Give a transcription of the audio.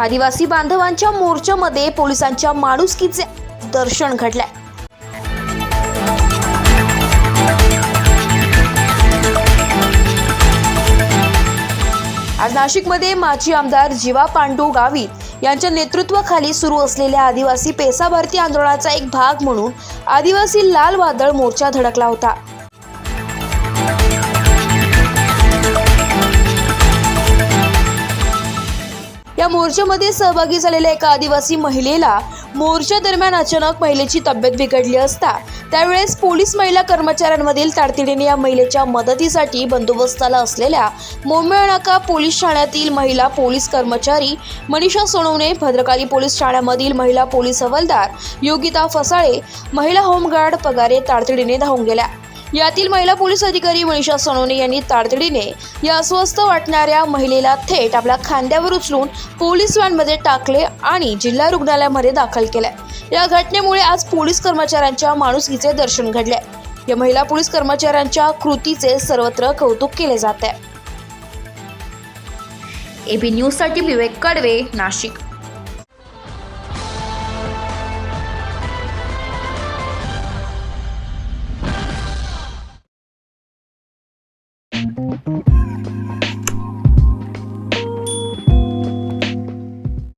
आदिवासी बांधवांच्या मोर्चामध्ये पोलिसांच्या माणुसकीचे दर्शन घडलंय. आज नाशिकमध्ये माजी आमदार जीवा पांडू गावित यांच्या नेतृत्वाखाली सुरू असलेल्या आदिवासी पेसा भारती आंदोलनाचा एक भाग म्हणून आदिवासी लाल वादळ मोर्चा धडकला होता. या मोर्चामध्ये सहभागी झालेल्या एका आदिवासी महिलेला मोर्चा दरम्यान अचानक महिलेची तब्येत बिघडली असता त्यावेळेस पोलीस महिला कर्मचाऱ्यांमधील तातडीने या महिलेच्या मदतीसाठी बंदोबस्ताला असलेल्या मोमेळ नाका पोलीस ठाण्यातील महिला पोलीस कर्मचारी मनीषा सोनवणे भद्रकाली पोलीस ठाण्यामधील महिला पोलीस हवालदार योगिता फसाळे महिला होमगार्ड पगारे तातडीने धावून गेल्या. यातील महिला पोलीस अधिकारी मनीषा सोनवणे यांनी तातडीने या अस्वस्थ वाटणाऱ्या महिलेला थेट आपल्या खांद्यावर उचलून पोलीस व्हॅनमध्ये टाकले आणि जिल्हा रुग्णालयामध्ये दाखल केले या घटनेमुळे आज पोलीस कर्मचाऱ्यांच्या माणुसकीचे दर्शन घडले या महिला पोलीस कर्मचाऱ्यांच्या कृतीचे सर्वत्र कौतुक केले जात आहे एबी न्यूजसाठी विवेक कडवे नाशिक.